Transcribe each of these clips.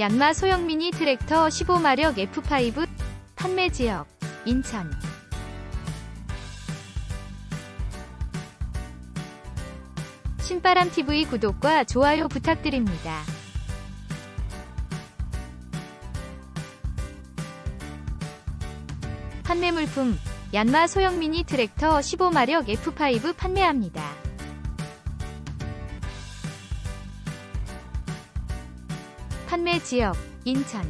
얀마 소형 미니 트랙터 15마력 F5 판매 지역 인천 신바람 TV 구독과 좋아요 부탁드립니다. 판매 물품 얀마 소형 미니 트랙터 15마력 F5 판매합니다. 판매 지역 인천.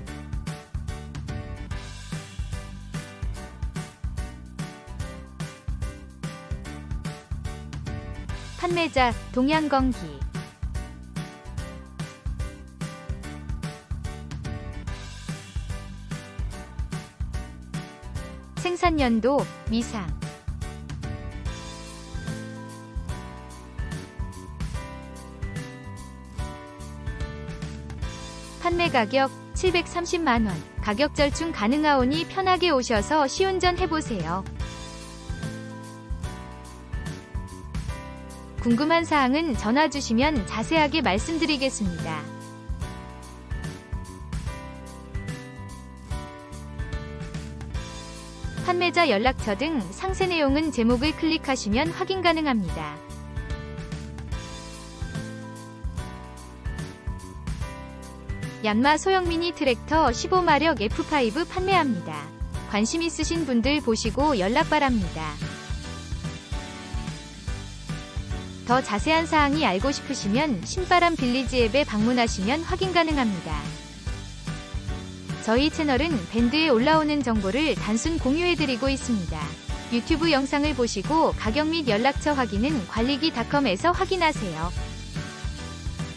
판매자 동양건기. 생산연도 미상 판매 가격 730만원 가격 절충 가능하오니 편하게 오셔서 시운전 해보세요. 궁금한 사항은 전화 주시면 자세하게 말씀드리겠습니다. 판매자 연락처 등 상세 내용은 제목을 클릭하시면 확인 가능합니다. 얀마 소형 미니 트랙터 15마력 F5 판매합니다. 관심 있으신 분들 보시고 연락 바랍니다. 더 자세한 사항이 알고 싶으시면 신바람 빌리지 앱에 방문하시면 확인 가능합니다. 저희 채널은 밴드에 올라오는 정보를 단순 공유해드리고 있습니다. 유튜브 영상을 보시고 가격 및 연락처 확인은 관리기닷컴에서 확인하세요.